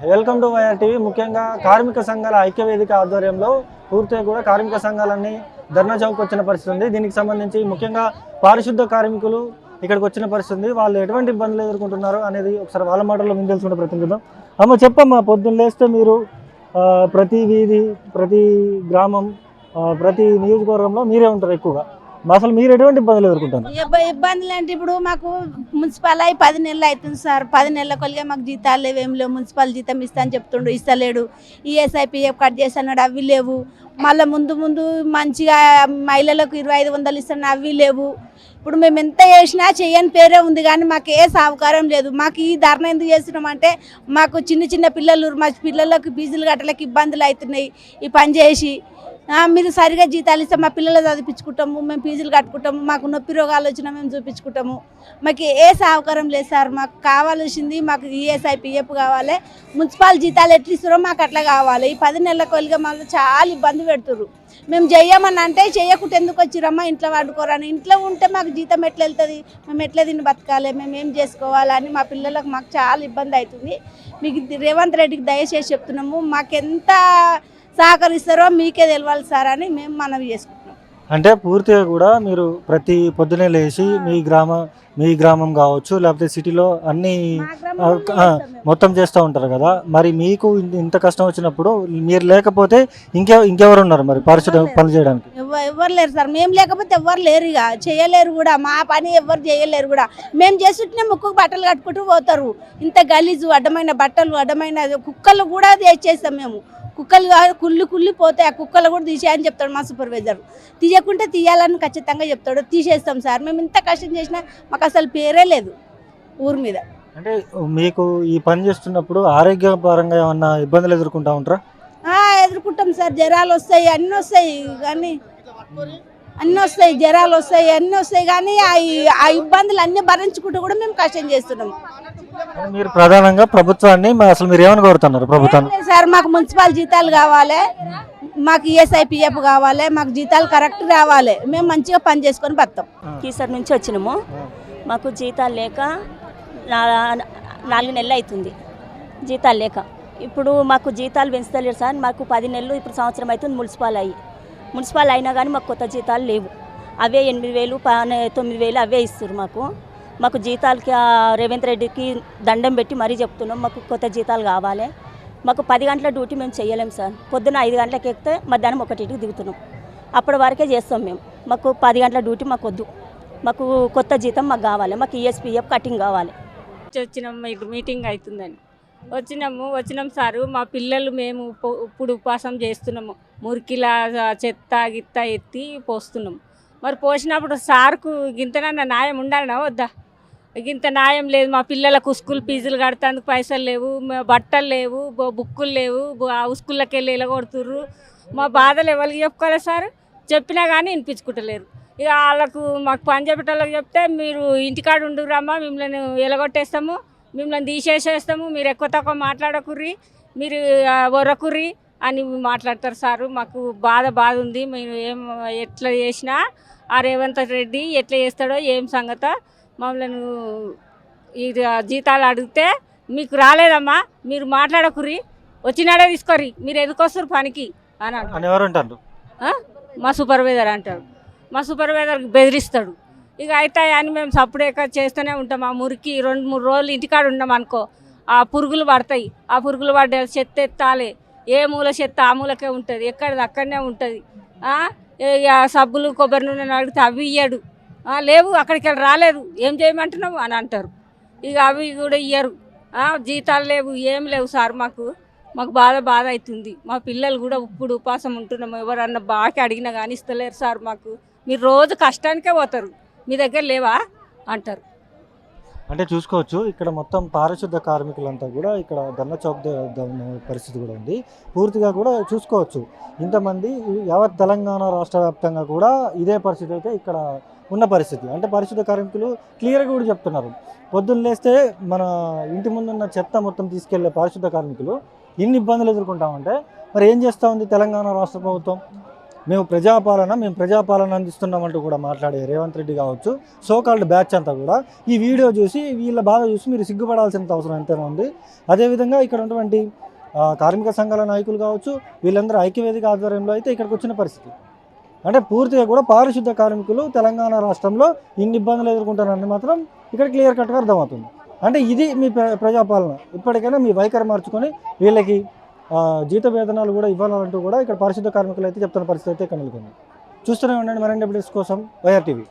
Welcome to YR TV. ముఖ్యంగా కార్మిక సంఘాల ఐక్యవేదిక ఆధ్వర్యంలో పూర్తిగా కూడా కార్మిక సంఘాలన్నీ ధర్నా చౌక్ వచ్చిన పరిస్థితి ఉంది. దీనికి సంబంధించి ముఖ్యంగా పారిశుద్ధ కార్మికులు ఇక్కడికి వచ్చిన పరిస్థితి ఉంది. వాళ్ళు ఎటువంటి ఇబ్బందులు ఎదుర్కొంటున్నారు అనేది ఒకసారి వాళ్ళ మాటల్లో మేము తెలుసుకుంటే ప్రయత్నిద్దాం. అమ్మ చెప్పమ్మా పొద్దున్న లేస్తే మీరు ప్రతి వీధి ప్రతి గ్రామం ప్రతి నియోజకవర్గంలో మీరే ఉంటారు ఎక్కువగా. అసలు మీరు ఎటువంటి ఇబ్బందులు ఎదుర్కొంటారు ఇబ్బందులు అంటే ఇప్పుడు మాకు మున్సిపల్ అయి పది నెలలు అవుతుంది సార్. పది నెలల కొలిగా మాకు జీతాలు లేవు ఏం లేవు. మున్సిపల్ జీతం ఇస్తా అని చెప్తుండు ఇస్తలేడు. ఈఎస్ఐపిఎఫ్ కట్ చేస్తున్నాడు అవి లేవు. మళ్ళీ ముందు ముందు మంచిగా మహిళలకు ఇరవై ఐదు వందలు ఇస్తున్నా అవి లేవు. ఇప్పుడు మేము ఎంత చేసినా చేయని పేరే ఉంది కానీ మాకు ఏ సహకారం లేదు. మాకు ఈ ధర్నా ఎందుకు చేస్తున్నాం అంటే మాకు చిన్న చిన్న పిల్లలు మా పిల్లలకు ఫీజులు కట్టలేక ఇబ్బందులు అవుతున్నాయి ఈ పని చేసి. మీరు సరిగా జీతాలు ఇస్తే మా పిల్లలు చదివించుకుంటాము మేము ఫీజులు కట్టుకుంటాము మాకు నొప్పి రోగాలు వచ్చినా మేము చూపించుకుంటాము. మాకు ఏ సహకారం లేదు సార్ మాకు కావాల్సింది మాకు ఈఎస్ఐ పిఎఫ్ కావాలి. మున్సిపల్ జీతాలు ఎట్లా ఇస్తారో మాకు అట్లా కావాలి. ఈ పది నెలల కొలిగా మాకు చాలా ఇబ్బంది పెడుతుర్రు. మేము చెయ్యమని అంటే చేయకుండా ఎందుకు వచ్చిరమ్మా ఇంట్లో వండుకోరని ఇంట్లో ఉంటే మాకు జీతం ఎట్లా వెళ్తుంది? మేము ఎట్లా తిని బతకాలి? మేము ఏం చేసుకోవాలని మా పిల్లలకు మాకు చాలా ఇబ్బంది అవుతుంది. మీకు రేవంత్ రెడ్డికి దయచేసి చెప్తున్నాము మాకెంత సహకరిస్తారో మీకే తెలవాలి సార్ అని మేము మనవి చేసుకుంటున్నాం. అంటే పూర్తిగా కూడా మీరు ప్రతి పొద్దునే లేచి మీ గ్రామ మీ గ్రామం కావచ్చు లేకపోతే సిటీలో అన్ని. మొత్తం చేస్తూ ఉంటారు కదా. మరి మీకు ఇంత కష్టం వచ్చినప్పుడు మీరు లేకపోతే ఇంకె ఇంకెవరు ఉన్నారు మరి పరిశుభ్ర పనులు చేయడానికి? ఎవ- ఎవ్వరు లేరు సార్. మేము లేకపోతే ఎవ్వరు లేరు ఇక. చేయలేరు కూడా. మా పని ఎవ్వరు చేయలేరు కూడా. మేము చేస్తుంటే ముక్కుకు బట్టలు కట్టుకుంటూ పోతారు. ఇంత గలీజు అడ్డమైన బట్టలు అడ్డమైన కుక్కలు కూడా తెచ్చేస్తాం మేము. కుక్కలు కుళ్ళి కుళ్ళి పోతాయి. ఆ కుక్కలు కూడా తీసేయని చెప్తాడు మా సూపర్వైజర్ తీయకుంటే తీయాలని ఖచ్చితంగా చెప్తాడు. తీసేస్తాం సార్. మేము ఇంత కష్టం చేసినా మాకు అసలు పేరే లేదు ఊరి మీద. అంటే మీకు ఈ పని చేస్తున్నప్పుడు ఆరోగ్యపరంగా ఏమన్నా ఇబ్బందులు ఎదుర్కొంటా ఉంటారా? ఎదుర్కొంటాం సార్. జ్వరాలు వస్తాయి అన్నీ వస్తాయి. కానీ అన్నీ వస్తాయి జ్వరాలు వస్తాయి అన్నీ వస్తాయి కానీ ఆ ఇబ్బందులు అన్నీ భరించుకుంటూ కూడా మేము కష్టం చేస్తున్నాం. మీరు ప్రధానంగా ప్రభుత్వాన్ని అసలు మీరు ఏమని కోరుతున్నారు ప్రభుత్వాన్ని? లేదు సార్ మాకు మున్సిపల్ జీతాలు కావాలి మాకు ఈఎస్ఐ పిఎఫ్ కావాలి మాకు జీతాలు కరెక్ట్ రావాలి. మేము మంచిగా పని చేసుకొని బతాం. కీసర్ నుంచి వచ్చినాము. మాకు జీతాలు లేక నాలుగు నెలలు అవుతుంది. జీతాలు లేక. ఇప్పుడు మాకు జీతాలు పెంచుతలేరు సార్ మాకు పది నెలలు ఇప్పుడు సంవత్సరం అవుతుంది మున్సిపల్ అయ్యి. మున్సిపల్ అయినా కానీ మాకు కొత్త జీతాలు లేవు. అవే ఎనిమిది వేలు ప- తొమ్మిది వేలు అవే ఇస్తారు మాకు. మాకు జీతాలకి రేవంత్ రెడ్డికి దండం పెట్టి మరీ చెప్తున్నాం మాకు కొత్త జీతాలు కావాలి. మాకు పది గంటల డ్యూటీ మేము చేయలేం సార్. పొద్దున్న ఐదు గంటలకు ఎక్కితే మధ్యాహ్నం ఒకటికి దిగుతున్నాం. అప్పటి వరకే చేస్తాం మేము. మాకు పది గంటల డ్యూటీ మాకు వద్దు. మాకు కొత్త జీతం మాకు కావాలి. మాకు E ఈఎస్పీఎఫ్ కటింగ్ కావాలి. వచ్చి వచ్చినాం మీకు మీటింగ్ అవుతుందని. వచ్చినాము వచ్చినాం సారు. మా పిల్లలు మేము ఇప్పుడు ఉపవాసం చేస్తున్నాము. మురికిలా చెత్త గిత్త ఎత్తి పోస్తున్నాము. మరి పోసినప్పుడు సార్కు గింతనన్న న్యాయం ఉండాలనా వద్దా? గింత న్యాయం లేదు. మా పిల్లలకు స్కూల్ ఫీజులు కడతానికి పైసలు లేవు. మా బట్టలు లేవు. బుక్కులు లేవు. ఆ స్కూళ్ళకి వెళ్ళి వెళ్ళగొడుతుర్రు మా బాధలు ఎవరికి చెప్పుకోలేదు సార్? చెప్పినా కానీ వినిపించుకుంటలేరు. ఇక వాళ్ళకు మాకు పని చెప్పేటోళ్ళకి చెప్తే మీరు ఇంటికాడ ఉండురమ్మా మిమ్మల్ని ఎలగొట్టేస్తాము. మిమ్మల్ని తీసేసేస్తాము మీరు ఎక్కువ తక్కువ మాట్లాడకుర్రి మీరు ఆ, ఒర్రకుర్రి అని మాట్లాడతారు సారు. మాకు బాధ బాధ ఉంది. మీరు ఏం ఎట్లా చేసినా ఆ రేవంత్ రెడ్డి ఎట్లా చేస్తాడో ఏం సంగత మమ్మల్ని ఇది జీతాలు అడిగితే మీకు రాలేదమ్మా మీరు మాట్లాడకుర్రి వచ్చినాడే తీసుకోర్రి మీరు ఎందుకు వస్తారు పనికి? అని అంటారు. అంటారు? మా సూపర్వైజర్ అంటాడు మా సూపర్వైజర్కి బెదిరిస్తాడు. ఇక అవుతాయని మేము మేము సప్పుడేక చేస్తూనే ఉంటాం. ఆ మురికి రెండు మూడు రోజులు ఇంటికాడ ఉన్నాం అనుకో ఆ పురుగులు పడతాయి. ఆ పురుగులు పడ్డ చెత్త ఎత్తాలి. ఏ మూల చెత్త ఆ మూలకే ఉంటుంది. ఎక్కడిది? అక్కడనే ఉంటుంది. ఇక సబ్బులు కొబ్బరి నూనె అడిగితే అవి ఇయ్యడు. లేవు అక్కడికి వెళ్ళి రాలేదు. ఏం చేయమంటున్నావు? అని అంటారు. ఇక అవి కూడా ఇయ్యరు. జీతాలు లేవు ఏం లేవు సార్ మాకు. మాకు బాధ బాధ అవుతుంది మా పిల్లలు కూడా ఇప్పుడు ఉపాసం ఉంటున్నాము. ఎవరన్నా బాగా అడిగినా కానీ ఇస్తలేరు సార్ మాకు. మీరు రోజు కష్టానికే పోతారు. మీ దగ్గర లేవా? అంటారు. అంటే చూసుకోవచ్చు ఇక్కడ మొత్తం పారిశుద్ధ కార్మికులంతా కూడా ఇక్కడ గన్న చౌక్ పరిస్థితి కూడా ఉంది. పూర్తిగా కూడా చూసుకోవచ్చు. ఇంతమంది యావత్ తెలంగాణ రాష్ట్ర వ్యాప్తంగా కూడా ఇదే పరిస్థితి అయితే ఇక్కడ ఉన్న పరిస్థితి. అంటే పరిశుద్ధ కార్మికులు క్లియర్గా కూడా చెప్తున్నారు. పొద్దున్న లేస్తే మన ఇంటి ముందున్న చెత్త మొత్తం తీసుకెళ్ళే పారిశుద్ధ కార్మికులు ఎన్ని ఇబ్బందులు ఎదుర్కొంటామంటే మరి ఏం చేస్తూ ఉంది తెలంగాణ రాష్ట్ర ప్రభుత్వం? మేము ప్రజాపాలన మేము ప్రజాపాలన అందిస్తున్నామంటూ కూడా మాట్లాడే రేవంత్ రెడ్డి కావచ్చు సోకాల్డ్ బ్యాచ్ అంతా కూడా ఈ వీడియో చూసి వీళ్ళ బాధ చూసి మీరు సిగ్గుపడాల్సిన అవసరం ఎంతైనా ఉంది. అదేవిధంగా ఇక్కడ ఉన్నటువంటి కార్మిక సంఘాల నాయకులు కావచ్చు వీళ్ళందరూ ఐక్యవేదిక ఆధ్వర్యంలో అయితే ఇక్కడికి వచ్చిన పరిస్థితి. అంటే పూర్తిగా కూడా పారిశుద్ధ కార్మికులు తెలంగాణ రాష్ట్రంలో ఇన్ని ఇబ్బందులు ఎదుర్కొంటారని మాత్రం ఇక్కడ క్లియర్ కట్గా అర్థమవుతుంది. అంటే ఇది మీ ప్రజాపాలన. ఇప్పటికైనా మీ వైఖరి మార్చుకొని వీళ్ళకి జీత వేతనాలు కూడా ఇవ్వాలంటూ కూడా ఇక్కడ పారిశుద్ధ కార్మికులు అయితే చెప్తున్న పరిస్థితి అయితే కనుగొంది చూస్తూనే ఉండండి మరిన్ని అప్డేట్స్ కోసం వైఆర్టీవీ